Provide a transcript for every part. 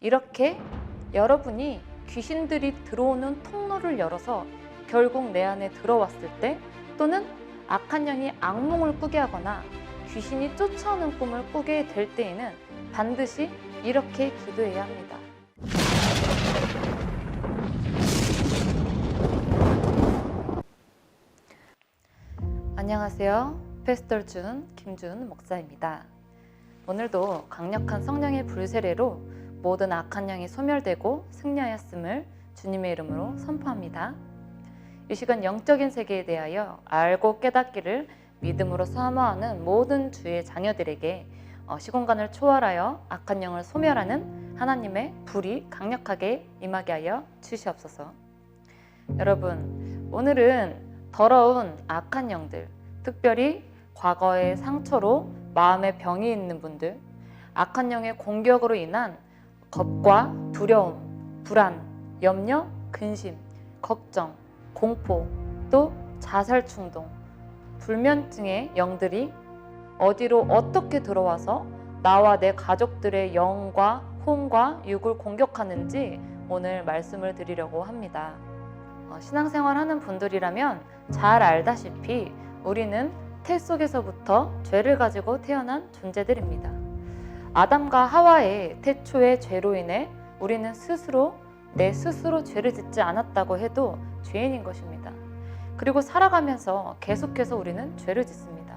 이렇게 여러분이 귀신들이 들어오는 통로를 열어서 결국 내 안에 들어왔을 때 또는 악한 영이 악몽을 꾸게 하거나 귀신이 쫓아오는 꿈을 꾸게 될 때에는 반드시 이렇게 기도해야 합니다. 안녕하세요. 페스톨 준 김준 목사입니다. 오늘도 강력한 성령의 불세례로 모든 악한 영이 소멸되고 승리하였음을 주님의 이름으로 선포합니다. 이 시간 영적인 세계에 대하여 알고 깨닫기를 믿음으로 사모하는 모든 주의 자녀들에게 어, 시공간을 초월하여 악한 영을 소멸하는 하나님의 불이 강력하게 임하게 하여 주시옵소서. 여러분, 오늘은 더러운 악한 영들, 특별히 과거의 상처로 마음의 병이 있는 분들, 악한 영의 공격으로 인한 겁과 두려움, 불안, 염려, 근심, 걱정, 공포, 또 자살 충동, 불면증의 영들이 어디로 어떻게 들어와서 나와 내 가족들의 영과 혼과 육을 공격하는지 오늘 말씀을 드리려고 합니다. 어, 신앙생활 하는 분들이라면 잘 알다시피 우리는 태 속에서부터 죄를 가지고 태어난 존재들입니다. 아담과 하와의 태초의 죄로 인해 우리는 스스로 내 스스로 죄를 짓지 않았다고 해도 죄인인 것입니다. 그리고 살아가면서 계속해서 우리는 죄를 짓습니다.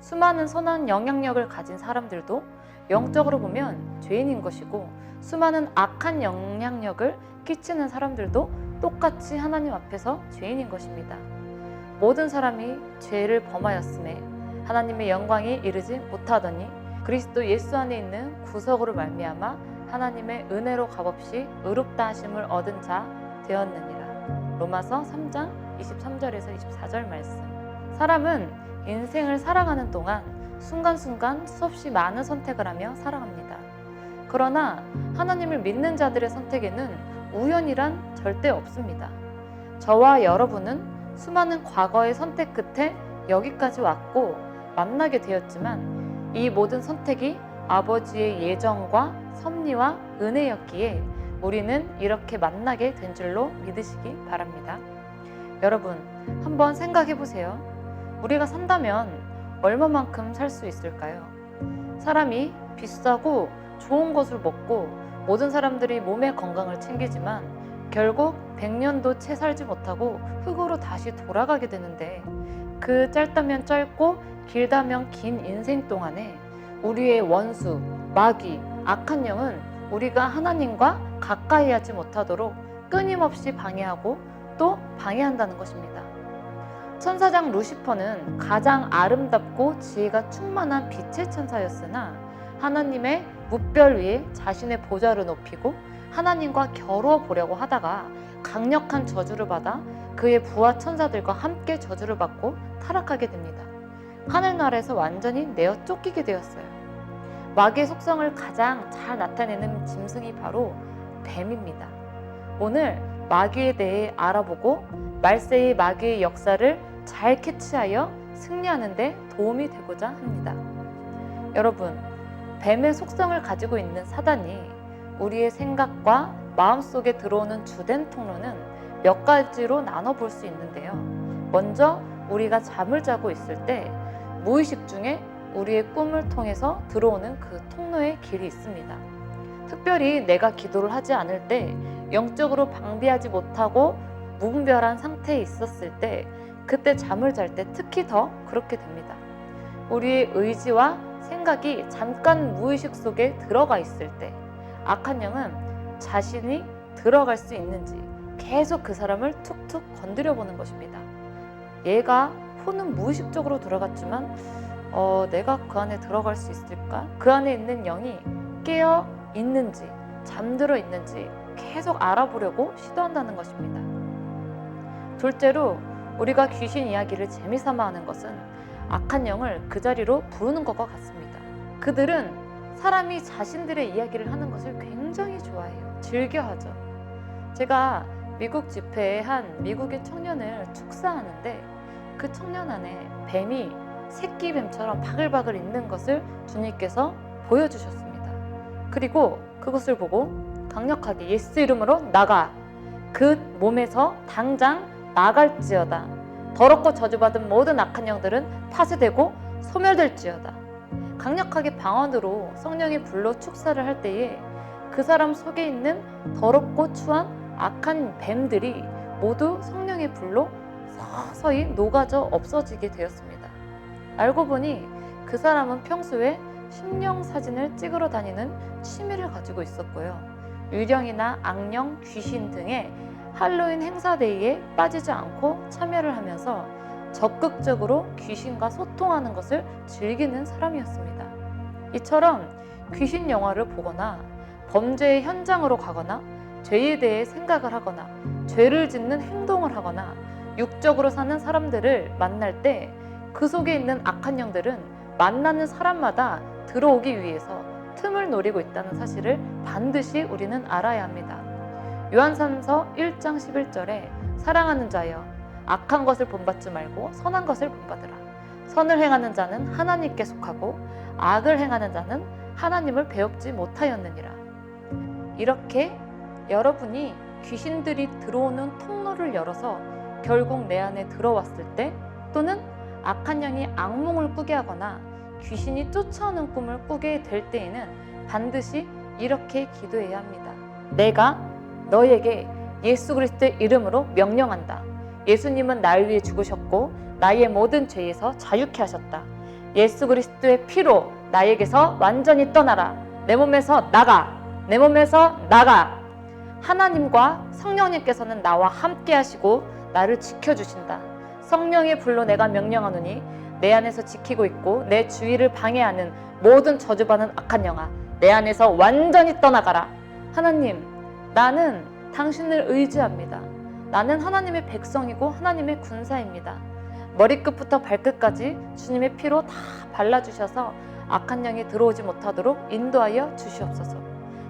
수많은 선한 영향력을 가진 사람들도 영적으로 보면 죄인인 것이고 수많은 악한 영향력을 끼치는 사람들도 똑같이 하나님 앞에서 죄인인 것입니다. 모든 사람이 죄를 범하였음에 하나님의 영광이 이르지 못하더니 그리스도 예수 안에 있는 구속으로 말미암아 하나님의 은혜로 값없이 의롭다 하심을 얻은 자 되었느니라. 로마서 3장 23절에서 24절 말씀. 사람은 인생을 살아가는 동안 순간순간 수없이 많은 선택을 하며 살아갑니다. 그러나 하나님을 믿는 자들의 선택에는 우연이란 절대 없습니다. 저와 여러분은 수많은 과거의 선택 끝에 여기까지 왔고 만나게 되었지만 이 모든 선택이 아버지의 예정과 섭리와 은혜였기에 우리는 이렇게 만나게 된 줄로 믿으시기 바랍니다. 여러분, 한번 생각해 보세요. 우리가 산다면 얼마만큼 살 수 있을까요? 사람이 비싸고 좋은 것을 먹고 모든 사람들이 몸의 건강을 챙기지만 결국 100년도 채 살지 못하고 흙으로 다시 돌아가게 되는데 그 짧다면 짧고 길다면 긴 인생 동안에 우리의 원수, 마귀, 악한 영은 우리가 하나님과 가까이 하지 못하도록 끊임없이 방해하고 또 방해한다는 것입니다. 천사장 루시퍼는 가장 아름답고 지혜가 충만한 빛의 천사였으나 하나님의 무별 위에 자신의 보좌를 높이고 하나님과 겨루어 보려고 하다가 강력한 저주를 받아 그의 부하 천사들과 함께 저주를 받고 타락하게 됩니다. 하늘나라에서 완전히 내어 쫓기게 되었어요. 마귀의 속성을 가장 잘 나타내는 짐승이 바로 뱀입니다. 오늘 마귀에 대해 알아보고 말세의 마귀의 역사를 잘 캐치하여 승리하는데 도움이 되고자 합니다. 여러분, 뱀의 속성을 가지고 있는 사단이 우리의 생각과 마음속에 들어오는 주된 통로는 몇 가지로 나눠 볼 수 있는데요. 먼저 우리가 잠을 자고 있을 때 무의식 중에 우리의 꿈을 통해서 들어오는 그 통로의 길이 있습니다. 특별히 내가 기도를 하지 않을 때 영적으로 방비하지 못하고 무분별한 상태에 있었을 때 그때 잠을 잘 때 특히 더 그렇게 됩니다. 우리의 의지와 생각이 잠깐 무의식 속에 들어가 있을 때 악한 영은 자신이 들어갈 수 있는지 계속 그 사람을 툭툭 건드려 보는 것입니다. 얘가 혼은 무의식적으로 들어갔지만 어, 내가 그 안에 들어갈 수 있을까? 그 안에 있는 영이 깨어 있는지 잠들어 있는지 계속 알아보려고 시도한다는 것입니다. 둘째로 우리가 귀신 이야기를 재미삼아 하는 것은 악한 영을 그 자리로 부르는 것과 같습니다. 그들은 사람이 자신들의 이야기를 하는 것을 굉장히 좋아해요. 즐겨하죠. 제가 미국 집회에 한 미국의 청년을 축사하는데 그 청년 안에 뱀이 새끼 뱀처럼 바글바글 있는 것을 주님께서 보여주셨습니다. 그리고 그것을 보고 강력하게 예수 이름으로 나가. 그 몸에서 당장 나갈지어다. 더럽고 저주받은 모든 악한 영들은 파쇄되고 소멸될지어다. 강력하게 방언으로 성령의 불로 축사를 할 때에 그 사람 속에 있는 더럽고 추한 악한 뱀들이 모두 성령의 불로 서서히 녹아져 없어지게 되었습니다. 알고 보니 그 사람은 평소에 심령 사진을 찍으러 다니는 취미를 가지고 있었고요. 유령이나 악령, 귀신 등의 할로윈 행사데이에 빠지지 않고 참여를 하면서 적극적으로 귀신과 소통하는 것을 즐기는 사람이었습니다. 이처럼 귀신 영화를 보거나 범죄의 현장으로 가거나 죄에 대해 생각을 하거나 죄를 짓는 행동을 하거나 육적으로 사는 사람들을 만날 때 그 속에 있는 악한 영들은 만나는 사람마다 들어오기 위해서 틈을 노리고 있다는 사실을 반드시 우리는 알아야 합니다. 요한삼서 1장 11절에 사랑하는 자여 악한 것을 본받지 말고 선한 것을 본받으라. 선을 행하는 자는 하나님께 속하고 악을 행하는 자는 하나님을 배웁지 못하였느니라. 이렇게 여러분이 귀신들이 들어오는 통로를 열어서 결국 내 안에 들어왔을 때 또는 악한 영이 악몽을 꾸게 하거나 귀신이 쫓아오는 꿈을 꾸게 될 때에는 반드시 이렇게 기도해야 합니다. 내가 너에게 예수 그리스도의 이름으로 명령한다. 예수님은 날 위해 죽으셨고 나의 모든 죄에서 자유케 하셨다. 예수 그리스도의 피로 나에게서 완전히 떠나라. 내 몸에서 나가. 내 몸에서 나가. 하나님과 성령님께서는 나와 함께 하시고 나를 지켜주신다. 성령의 불로 내가 명령하노니 내 안에서 지키고 있고 내 주위를 방해하는 모든 저주받는 악한 영아 내 안에서 완전히 떠나가라. 하나님, 나는 당신을 의지합니다. 나는 하나님의 백성이고 하나님의 군사입니다. 머리끝부터 발끝까지 주님의 피로 다 발라주셔서 악한 영이 들어오지 못하도록 인도하여 주시옵소서.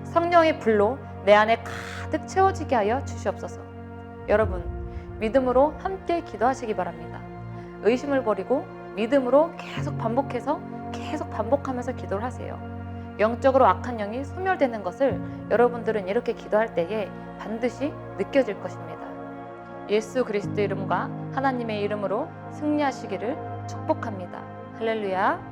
성령의 불로 내 안에 가득 채워지게 하여 주시옵소서. 여러분, 믿음으로 함께 기도하시기 바랍니다. 의심을 버리고 믿음으로 계속 반복해서 계속 반복하면서 기도를 하세요. 영적으로 악한 영이 소멸되는 것을 여러분들은 이렇게 기도할 때에 반드시 느껴질 것입니다. 예수 그리스도 이름과 하나님의 이름으로 승리하시기를 축복합니다. 할렐루야.